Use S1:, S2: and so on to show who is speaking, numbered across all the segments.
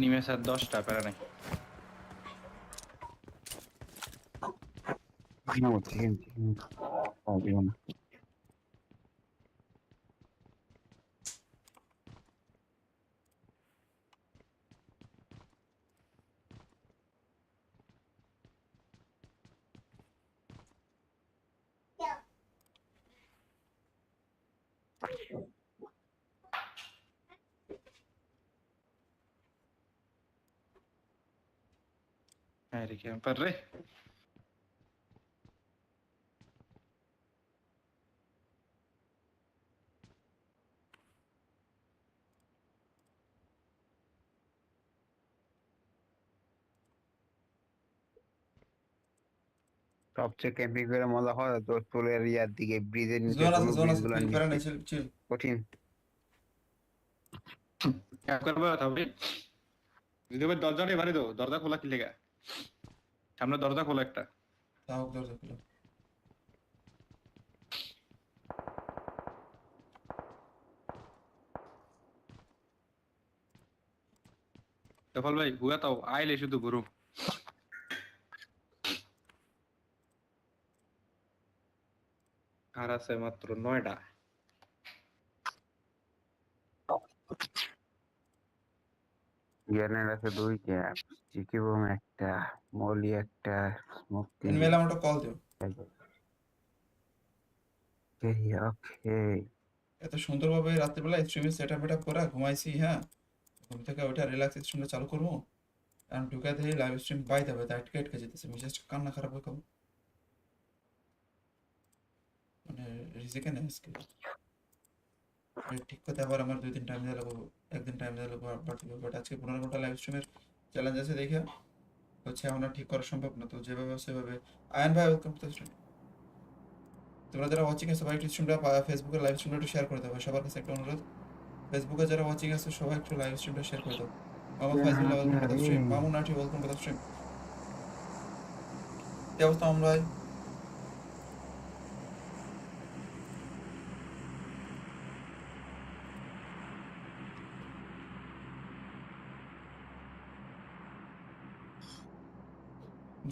S1: নিমেষ আর দশটা প্যারা নাই
S2: No, chicken, chicken. Oh, you
S1: ক্যাম্পার রে
S2: সবচেয়ে ক্যাম্পিং করে মজা হয় দিকে ব্রিজের নিচে কঠিন।
S1: করবে যদি ভারি দো দরজা খোলা কি লেগা? সামনে দরজা খোলা একটা।
S3: তাও দরজা খুলো।
S1: সফল ভাই হুয়া তাও আইলে শুধু ঘুরু আর আছে মাত্র নয়টা।
S2: গ্রেনেড আছে দুইটা চিকি বোম একটা মলি একটা স্মোক
S3: ইনমেল আমাকে কল দিও।
S2: ওকে।
S3: এত সুন্দরভাবে রাত্রিবেলা স্ট্রিমে সেট আপ করে ঘুমাইছি হ্যাঁ? ঘুম থেকে ওইটা রিল্যাক্স স্ট্রিমটা চালু করব। কারণ ঢুকে দিয়ে লাইভ স্ট্রিম পাইতে হবে তাই আটকে আটকে যেতেছে মেসেজ কান্না খারাপ হয়ে খাব মানে রিজিকে নেই ঠিক করতে আবার আমার দুই দিন টাইম দিয়ে লাগবো একদিন টাইম দিয়ে লাগবো বাড়তে বাট আজকে পনেরো ঘণ্টা লাইভ স্ট্রিমের চ্যালেঞ্জ আছে দেখে। হচ্ছে এখন ঠিক করা সম্ভব না তো যেভাবে সেভাবে। আয়ন ভাই ওয়েলকাম টু স্ট্রিম তোমরা যারা ওয়াচিং আছে সবাই একটু স্ট্রিমটা ফেসবুকে লাইভ স্ট্রিমটা একটু শেয়ার করে দেবো সবার কাছে একটা অনুরোধ। ফেসবুকে যারা ওয়াচিং আছে সবাই একটু লাইভ স্ট্রিমটা শেয়ার করে দাও। Mamun Faizullah welcome to stream Mamun Nutty welcome to stream কি অবস্থা Mamun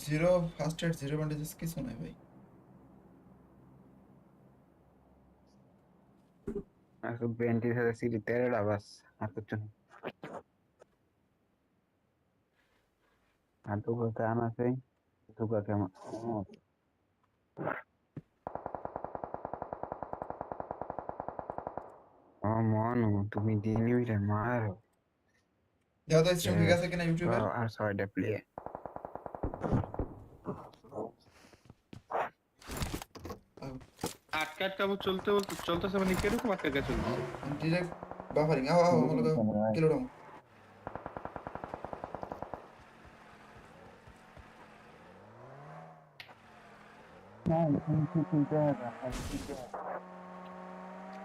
S3: zero first aid zero bandages কিছু নাই ভাই।
S2: আছে সিরি 13টা বাস আর তুমি দিনই রে মারো।
S3: দাদা স্ট্রিম ঠিক
S2: আর ছয়টা
S1: আটকা আটকা আবার চলতে বলতে চলতেছে মানে কীরকম আটকা আটকা চলতেছে
S3: ডিরেক্ট বাফারিং আও আও আমলো কিলো ডাউন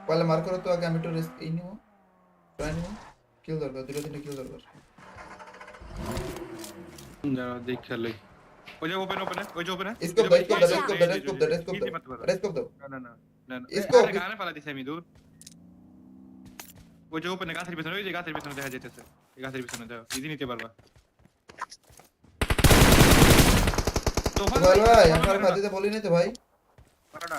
S3: পারলে মার করো তো আগে আমি একটু রেস্ট এই নিব ট্রাই নিব। কিল দরকার দুটো তিনটে কিল দরকার।
S1: যারা দেখ খেলে ওই যে ওপেন ওপেন ওই যে ওপেন
S3: স্কোপ দাও স্কোপ দাও স্কোপ দাও স্কোপ দাও স্কোপ দাও স্কোপ দাও
S1: না না না না না
S3: Scope.
S1: আরে গানে ফালা দিছে আমি দূর ওই যে ওপেনে গাছের পিছনে ওই যে গাছের পিছনে দেখা যাইতেছে এই গাছের পিছনে যাও ইজি নিতে পারবা তোফান
S3: ভাই ভাই আমার
S1: মারো না,
S3: খাদিতে বলি নাই তো ভাই
S1: মারো না।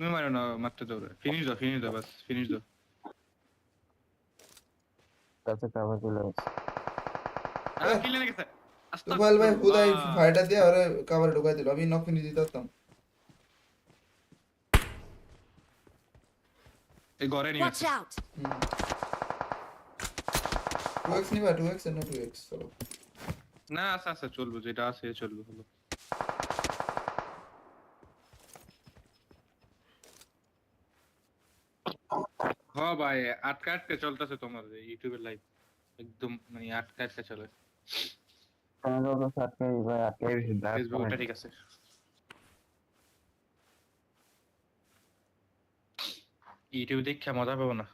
S1: তুমি মারো না মারতে দাও ফিনিশ দাও ফিনিশ দাও বাস ফিনিশ দাও
S2: কাছে কাভার চলে
S1: আরে কিল লেগেছে
S3: তো ভাই ভাই খুদাই ফাইটার দিয়ে আরে কভারে ঢুকাই দিল। আমি নক ফিনিশ দিতে পারতাম।
S1: এই ঘরে নিয়ে
S4: Watch out!
S3: টু এক্স নিবা টু এক্স না টু এক্স চলো।
S1: না আচ্ছা আচ্ছা চলবে যেটা আছে চলবে হলো হ ভাই আটকা আটকে চলতেছে তোমার ইউটিউবের লাইভ একদম মানে আটকা আটকা চলে। ফেসবুকটা ঠিক আছে। ইউটিউব দেখে মজা পাবো না।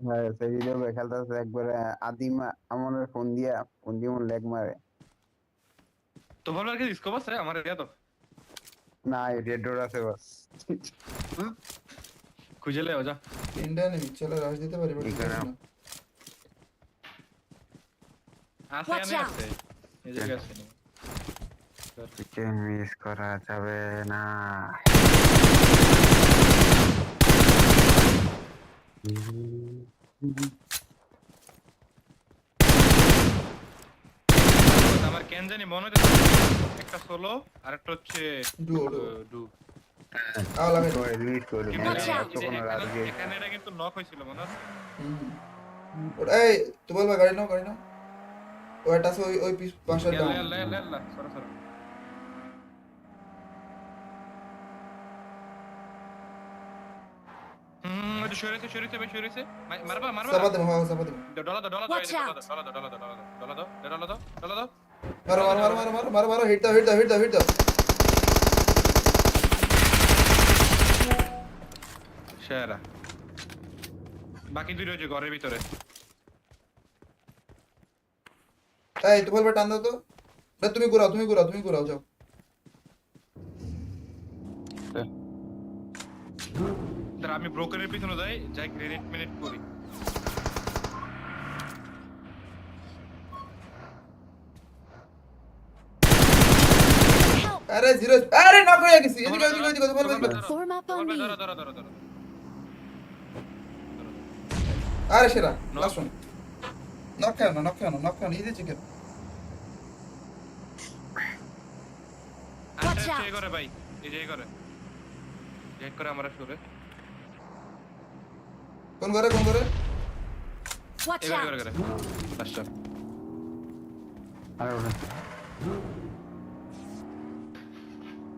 S2: হ্যাঁ সেই ভিডিও খেলতেছে একবারে আদিমা আমার ফোন দিয়া ফোন দিয়ে লেগ মারে।
S1: তো ভালো আর কি স্কোপ আছে আমার ইয়া তো
S2: না রেড ডোর আছে বাস।
S1: খুঁজে লে যা।
S3: তিনটা নেই চলে রাশ দিতে পারি বাট
S1: আছে এনে আছে। এই জায়গায় আছে।
S2: কিছু মিস করা যাবে না।
S1: আমার কেন জানি মনে হচ্ছে একটা সোলো আর একটা হচ্ছে
S3: ডুও
S1: ডু
S3: আওলা মেরে
S2: করে মিস করে
S1: কিন্তু এখানে- এটা কিন্তু নক হয়েছিল মনে আছে?
S3: এই তুই বলবা গাড়ি নাও গাড়ি নাও। ওইটা আছে ওই ওই পিস পাশের
S1: ইয়াল্লা,
S3: ডাউন
S1: ইয়াল্লা, ইয়াল্লা, ইয়াল্লা, সরো, সরো। হুম, সরেছে, সরেছে, ভাই, সরেছে। মা- মারবা, মারবা?
S3: দেবো হ্যাঁ চাপা দেবো।
S1: ডলা দাও, ডলা
S3: মারো মারো মারো মারো মারো মারো মারো হিট দাও হিট দাও হিট দাও হিট দাও।
S1: সেরা। বাকি দুই রয়েছে ঘরের ভিতরে।
S3: এই তুই বলবা টান দাও তো। না তুমি ঘুরাও তুমি ঘুরাও তুমি ঘুরাও যাও।
S1: আমি ব্রোকারের পিছনে যাই যাই গ্রেনেড মেনেট করি।
S3: আরে জিরো আরে নক হয়ে গেছি এদিকে এদিকে এদিকে
S1: ধরো. ধরো, ধরো, ধরো, ধরো।
S3: আরে সেরা ওয়ান নক খেও না নক খেও না নক খেও না ইজি চিকেন
S1: ভাই, এই যে ঘরে। করে আমরা।
S3: কোন করে কোন করে।
S2: আরে ওরে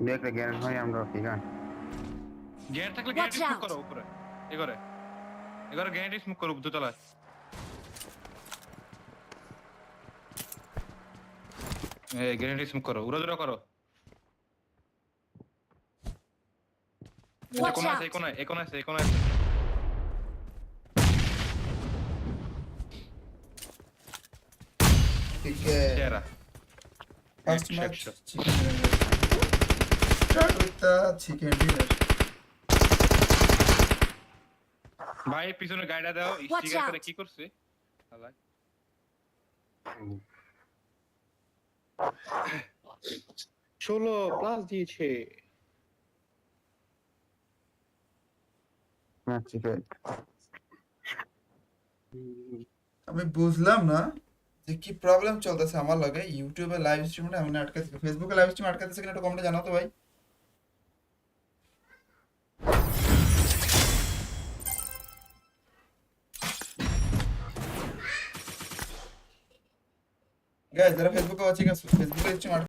S2: দেখলে গ্যারেন্ট হয় আমরা ঠিক আছে
S1: গ্যারেন্ট থাকলে গ্যারেন্টি স্মোক করো উপরে। ঘরে। এই ঘরে স্মোক করো দোতলায়। এই গ্যারেন্টি স্মোক করো উড়া দুরা করো কোন আছে! কোন এই কোন আছে কোন আছে।
S3: ঠিক আছে ফার্স্ট ম্যাচ
S1: একশো।
S3: চিকেন ডিনার
S1: ভাই পিছনে গাইডা দাও স্টিকার করে কি করছে? শালা। ষোলো প্লাস দিয়েছে।
S2: ঠিক আছে
S3: আমি বুঝলাম না যে কি প্রবলেম চলতেছে আমার লাগে। ইউটিউবে লাইভ স্ট্রিমে আমি আটকাতে ফেসবুকে লাইভ স্ট্রিম আটকাতেছে কিনা একটু কমেন্টে জানাও তো ভাই। গাইস যারা ফেসবুকে ওয়াচিং আছে ফেসবুকে স্ট্রিম